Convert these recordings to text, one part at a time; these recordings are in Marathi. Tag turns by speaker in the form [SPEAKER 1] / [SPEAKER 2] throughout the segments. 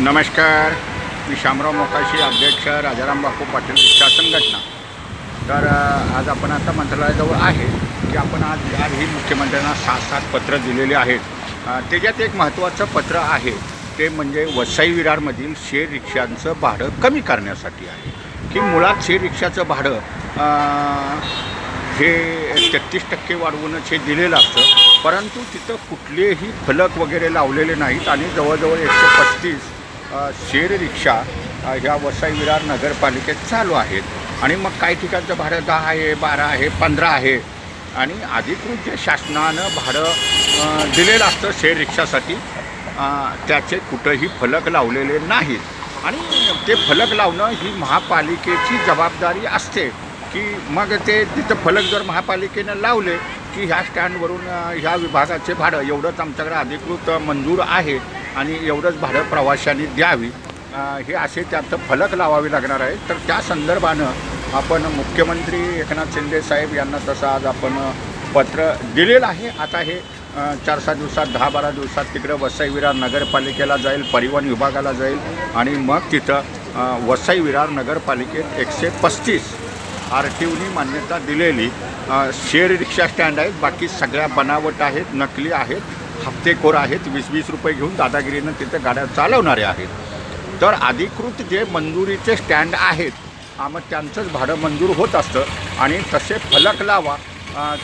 [SPEAKER 1] नमस्कार. मी शामराव मोकाशी अध्यक्ष राजाराम बापू पाटील रिक्षा संघटना तर आज आपण आता मंत्रालयाजवळ आहे की आपण आज ही मुख्यमंत्र्यांना सात सात पत्र दिलेले आहेत. त्याच्यात एक महत्त्वाचं पत्र आहे. ते म्हणजे वसई विरारमधील शेर रिक्षांचं भाडं कमी करण्यासाठी आहे. की मुळात शेर रिक्षाचं भाडं हे तेहतीस टक्के वाढवूनच हे दिलेलं असतं. परंतु तिथं कुठलेही फलक वगैरे लावलेले नाहीत आणि जवळजवळ एकशे पस्तीस शेर रिक्षा ह्या वसई विरार नगरपालिकेत चालू आहेत. आणि मग काही ठिकाणचं भाडं दहा आहे बारा आहे पंधरा आहे. आणि अधिकृत जे शासनानं भाडं दिलेलं असतं शेअर रिक्षासाठी त्याचे कुठंही फलक लावलेले नाहीत. आणि ते फलक लावणं ही महापालिकेची जबाबदारी असते की मग ते तिथं फलक जर महापालिकेनं लावले की ह्या स्टँडवरून ह्या विभागाचे भाडं एवढंच आमच्याकडे अधिकृत मंजूर आहे. आणि एवढंच भाडं प्रवाशांनी द्यावी. हे असे त्यात फलक लावावे लागणार आहे तर त्या संदर्भानं आपण मुख्यमंत्री एकनाथ शिंदे साहेब यांना तसं आज आपण पत्र दिलेलं आहे. आता हे चार सहा दिवसात दहा बारा दिवसात तिकडं वसई विरार नगरपालिकेला जाईल परिवहन विभागाला जाईल आणि मग तिथं वसई विरार नगरपालिकेत एकशे पस्तीस आर टी ओनी मान्यता दिलेली. शेअर रिक्षा स्टँड आहेत. बाकी सगळ्या बनावट आहेत नकली आहेत. हप्तेखोर आहेत वीस वीस रुपये घेऊन दादागिरीनं तिथं गाड्या चालवणारे आहेत. तर अधिकृत जे मंजुरीचे स्टँड आहेत मग त्यांचंच भाडं मंजूर होत असतं आणि तसे फलक लावा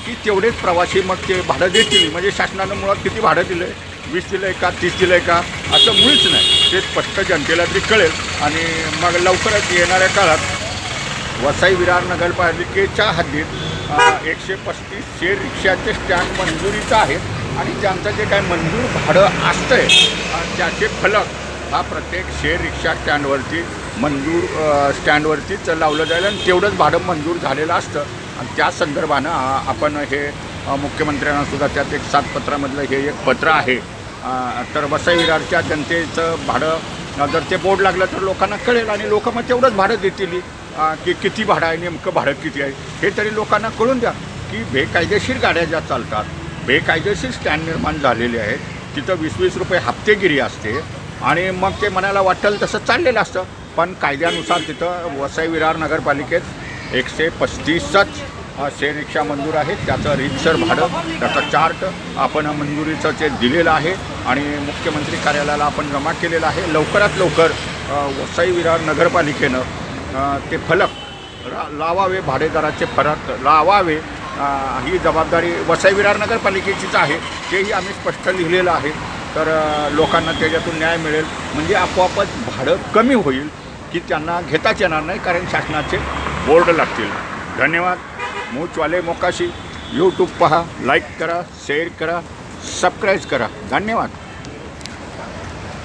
[SPEAKER 1] की तेवढेच प्रवासी मग ते भाडं देतील. म्हणजे शासनानं मुळात किती भाडं दिलं आहे वीस दिलं आहे का? तीस दिलं आहे का? असं मुळीच नाही. ते स्पष्ट जनतेला तरी कळेल. आणि मग लवकरच येणाऱ्या काळात वसई विरार नगरपालिकेच्या हद्दीत एकशे पस्तीस शेअर रिक्षाचे स्टँड मंजुरीचं आहेत आणि त्यांचं जे काय मंजूर भाडं असतंय त्याचे फलक हा प्रत्येक शेअर रिक्षा स्टँडवरती मंजूर स्टँडवरतीच लावलं जाईल आणि तेवढंच भाडं मंजूर झालेलं असतं. आणि त्या संदर्भानं आपण हे मुख्यमंत्र्यांना सुद्धा त्यात एक सात पत्रामधलं हे एक पत्र आहे. तर वसई विरारच्या जनतेचं भाडं जर ते बोर्ड लागलं तर लोकांना कळेल आणि लोक मग तेवढंच भाडं देतील. की किती भाडं आहे नेमकं भाडं किती आहे हे तरी लोकांना कळून द्या की बेकायदेशीर गाड्या ज्या चालतात बेकायदेशीर स्टँड निर्माण झालेले आहेत. तिथं वीस वीस रुपये हप्तेगिरी असते. आणि मग ते मनाला वाटेल तसं चाललेलं असतं. पण कायद्यानुसार तिथं वसई विरार नगरपालिकेत एकशे पस्तीसच असे रिक्षा मंजूर आहेत. त्याचं रितसर भाडं त्याचं चार्ट आपण मंजुरीचं ते दिलेलं आहे आणि मुख्यमंत्री कार्यालयाला आपण जमा केलेलं आहे. लवकरात लवकर वसई विरार नगरपालिकेनं ते फलक लावावे भाडेदाराचे फरक लावावे ही जबाबदारी वसई विरार नगरपालिकेचीच आहे. तेही आम्ही स्पष्ट लिहिलेलं आहे. तर लोकांना त्याच्यातून न्याय मिळेल. म्हणजे आपोआपच भाडं कमी होईल की त्यांना घेताच येणार नाही कारण शासनाचे बोर्ड लागतील. धन्यवाद. मूचवाले मोकाशी. यूट्यूब पहा लाईक करा शेअर करा सबस्क्राईब करा. धन्यवाद.